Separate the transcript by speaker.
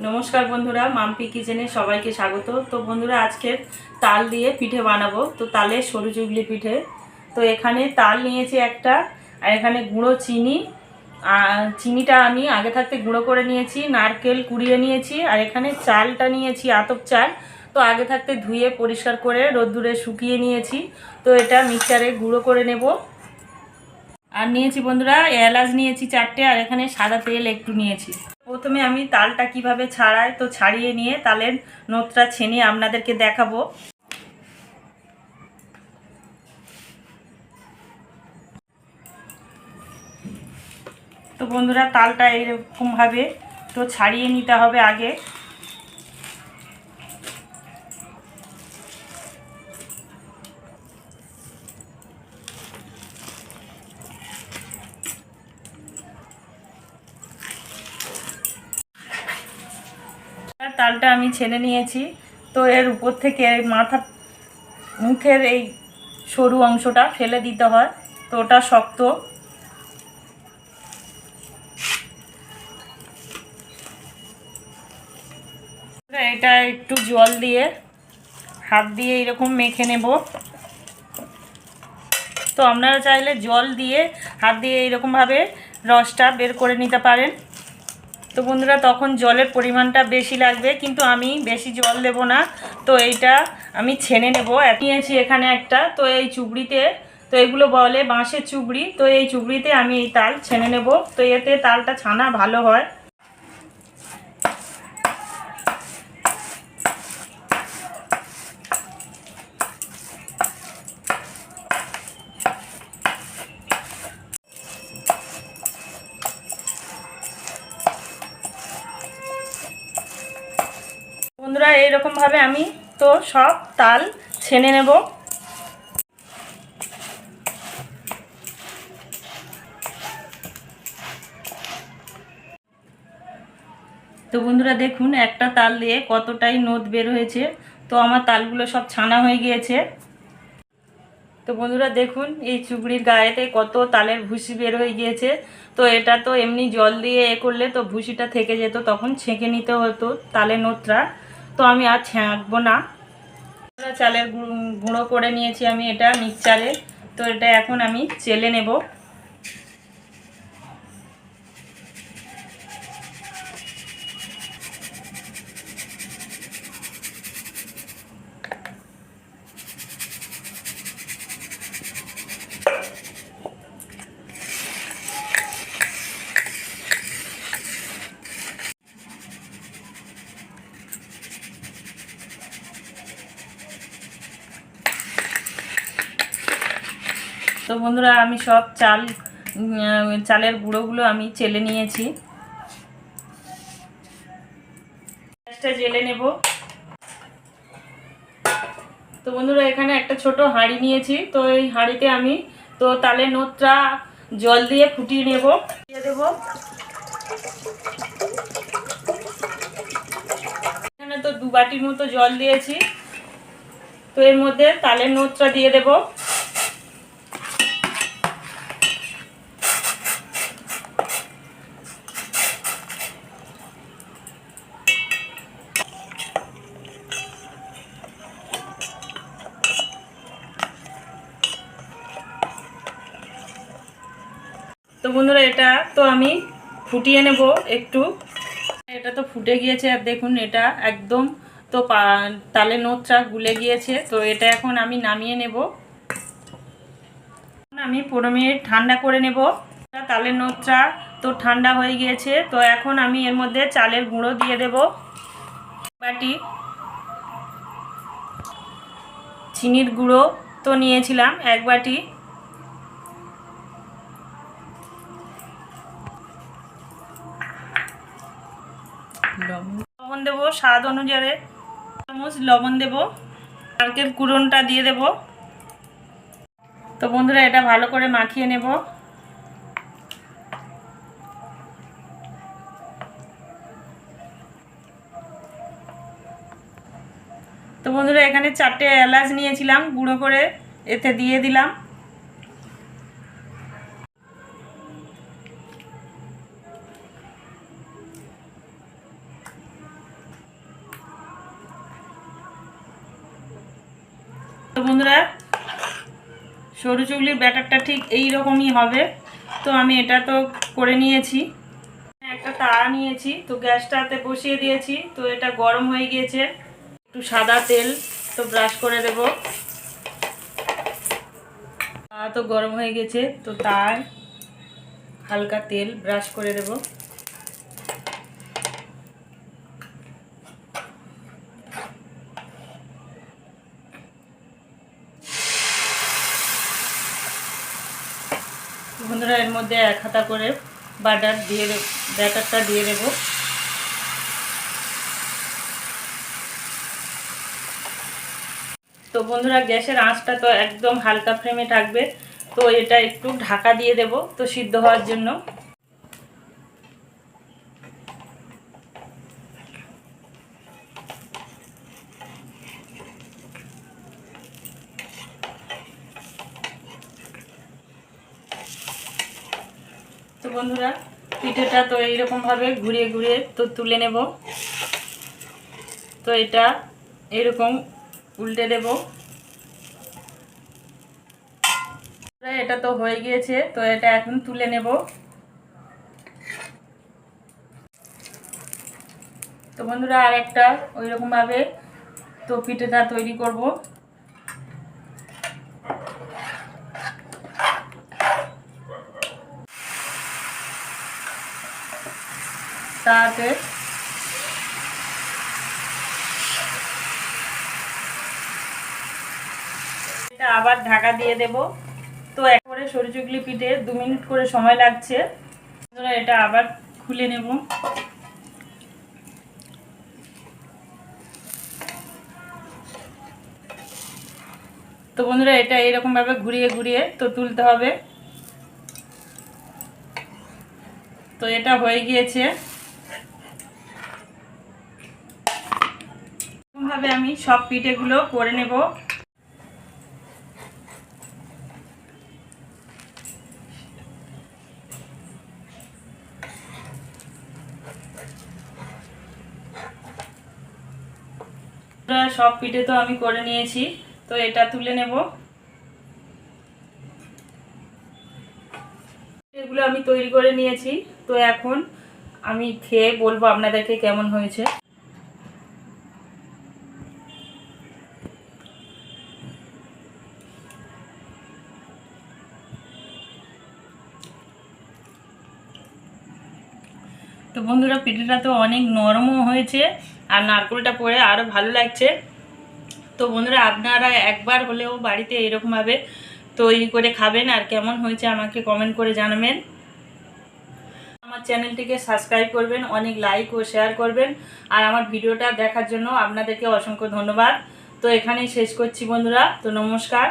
Speaker 1: নমস্কার বন্ধুরা, মাম্পি কিচেনে সবাইকে স্বাগত। তো বন্ধুরা, আজকে তাল দিয়ে পিঠে বানাবো। তো তালের সরু চুগলি পিঠে। তো এখানে তাল নিয়েছি একটা, আর এখানে গুঁড়ো চিনি। চিনিটা আমি আগে থাকতে গুঁড়ো করে নিয়েছি, নারকেল কুড়িয়ে নিয়েছি, আর এখানে চালটা নিয়েছি, আতপ চাল। তো আগে থাকতে ধুয়ে পরিষ্কার করে রোদ্দুরে শুকিয়ে নিয়েছি। তো এটা মিক্সারে গুঁড়ো করে নেব। আর নিয়েছি বন্ধুরা, এলাচ নিয়েছি চারটে, আর এখানে সাদা তেল একটু নিয়েছি। প্রথমে আমি তালটা কীভাবে ছাড়াই, তো ছাড়িয়ে নিয়ে তালের নোটটা ছেনে আপনাদেরকে দেখাবো। তো বন্ধুরা, তালটা এরকমভাবে তো ছাড়িয়ে নিতে হবে আগে। তালটা আমি ছেনে নিয়েছি। তো এর উপর থেকে মাথা, মুখের এই সরু অংশটা ফেলে দিতে হয়। তো ওটা শক্ত। এটা একটু জল দিয়ে, হাত দিয়ে এরকম মেখে নেব। তো আপনারা চাইলে জল দিয়ে হাত দিয়ে এরকমভাবে রসটা বের করে নিতে পারেন। তো বন্ধুরা, তখন জলের পরিমাণটা বেশি লাগবে, কিন্তু আমি বেশি জল দেব না। তো এইটা আমি ছেনে নেব। নিয়েছি এখানে একটা। তো এই চুবড়িতে, তো এগুলো বলে বাঁশের চুবড়ি। তো এই চুবড়িতে আমি এই তাল ছেনে নেব। তো এতে তালটা ছানা ভালো হয়। বন্ধুরা এইরকমভাবে আমি তো সব তাল ছেনে নেব। তো বন্ধুরা দেখুন, একটা তাল দিয়ে কতটাই নোদ বের হয়েছে। তো আমার তালগুলো সব ছানা হয়ে গিয়েছে। তো বন্ধুরা দেখুন, এই চুবড়ির গায়েতে কত তালের ভুসি বের হয়ে গিয়েছে। তো এটা তো এমনি জল দিয়ে এ করলে তো ভুসিটা থেকে যেত, তখন ছেঁকে নিতে হতো তালের নোটটা তো আমি আর ছাঁকবো না। চালের গুঁড়ো করে নিয়েছি আমি এটা মিক্সচারে। তো এটা এখন আমি চেলে নেব। তো বন্ধুরা, আমি সব চাল চালের গুঁড়োগুলো আমি চেলে নিয়েছি। গ্যাসটা জেলে নেব। তো বন্ধুরা, এখানে একটা ছোট হাঁড়ি নিয়েছি। তো এই হাঁড়িতে আমি, তো তালের নোটটা জল দিয়ে ফুটিয়ে নেব। দেব। এখানে তো দু বাটির মতো জল দিয়েছি। তো এর মধ্যে তালের নোটটা দিয়ে দেবো। তো বন্ধুরা, এটা তো আমি ফুটিয়ে নেব একটু। এটা তো ফুটে গিয়েছে, আর দেখুন, এটা একদম তো তালে নোটটা গুলে গিয়েছে। তো এটা এখন আমি নামিয়ে নেব। আমি পনেরো মিনিট ঠান্ডা করে নেব। তালের নোটটা তো ঠান্ডা হয়ে গিয়েছে। তো এখন আমি এর মধ্যে চালের গুঁড়ো দিয়ে দেব। বাটি, চিনির গুঁড়ো তো নিয়েছিলাম এক বাটি। লবণ দেবো। স্বাদ অনুযায়ী। চামচ লবণ দেবো। নারকেল কুড়নটা দিয়ে দেব। তো বন্ধুরা, এটা ভালো করে মাখিয়ে নেব। তো বন্ধুরা, এখানে চারটে এলাচ নিয়েছিলাম, গুঁড়ো করে এতে দিয়ে দিলাম। তো বন্ধুরা, সরু চুগলির ব্যাটারটা ঠিক এই রকমই হবে। তো আমি এটা তো করে নিয়েছি। একটা তাড়া নিয়েছি, তো গ্যাসটাতে বসিয়ে দিয়েছি, তো এটা গরম হয়ে গিয়েছে। একটু সাদা তেল তো ব্রাশ করে দেব। তো গরম হয়ে গেছে, তো তার হালকা তেল ব্রাশ করে দেব। বন্ধুরা, এর মধ্যে এক হাতা করে বাটার দিয়ে ব্যাটারটা দিয়ে দেবো। তো বন্ধুরা, গ্যাসের আঁচটা তো একদম হালকা ফ্লেমে থাকবে, তো এটা একটু ঢাকা দিয়ে দেব, তো সিদ্ধ হওয়ার জন্য। বন্ধুরা, পিঠেটা তো এইরকমভাবে ঘুরিয়ে ঘুরিয়ে তো তুলে নেব। তো এটা এরকম উল্টে দেব। এটা তো হয়ে গিয়েছে, তো এটা এখন তুলে নেব। তো বন্ধুরা আর একটা ওই রকমভাবে তো পিঠেটা তৈরি করব। তাতে এটা আবার ঢাকা দিয়ে দেব। তো একবারে সরিচুগলি পিঠে দু মিনিট করে সময় লাগছে। এটা আবার খুলে নেব। তো বন্ধুরা, এটা এরকমভাবে ঘুরিয়ে ঘুরিয়ে তো তুলতে হবে। তো এটা হয়ে গিয়েছে। এরকমভাবে আমি সব পিঠেগুলো করে নেব। সব পিঠে তো আমি করে নিয়েছি, তো এটা তুলে নেব। এগুলো আমি তৈরি করে নিয়েছি, তো এখন আমি খেয়ে বলব আপনাদেরকে কেমন হয়েছে। তো বন্ধুরা, পিঠেটা তো অনেক নরমও হয়েছে আর নারকেলটা পরে আরও ভালো লাগছে। তো বন্ধুরা, আপনারা একবার হলেও বাড়িতে এরকমভাবে তৈরি করে খাবেন আর কেমন হয়েছে আমাকে কমেন্ট করে জানাবেন। আমার চ্যানেলটিকে সাবস্ক্রাইব করবেন, অনেক লাইক ও শেয়ার করবেন। আর আমার ভিডিওটা দেখার জন্য আপনাদেরকে অসংখ্য ধন্যবাদ। তো এখানেই শেষ করছি বন্ধুরা, তো নমস্কার।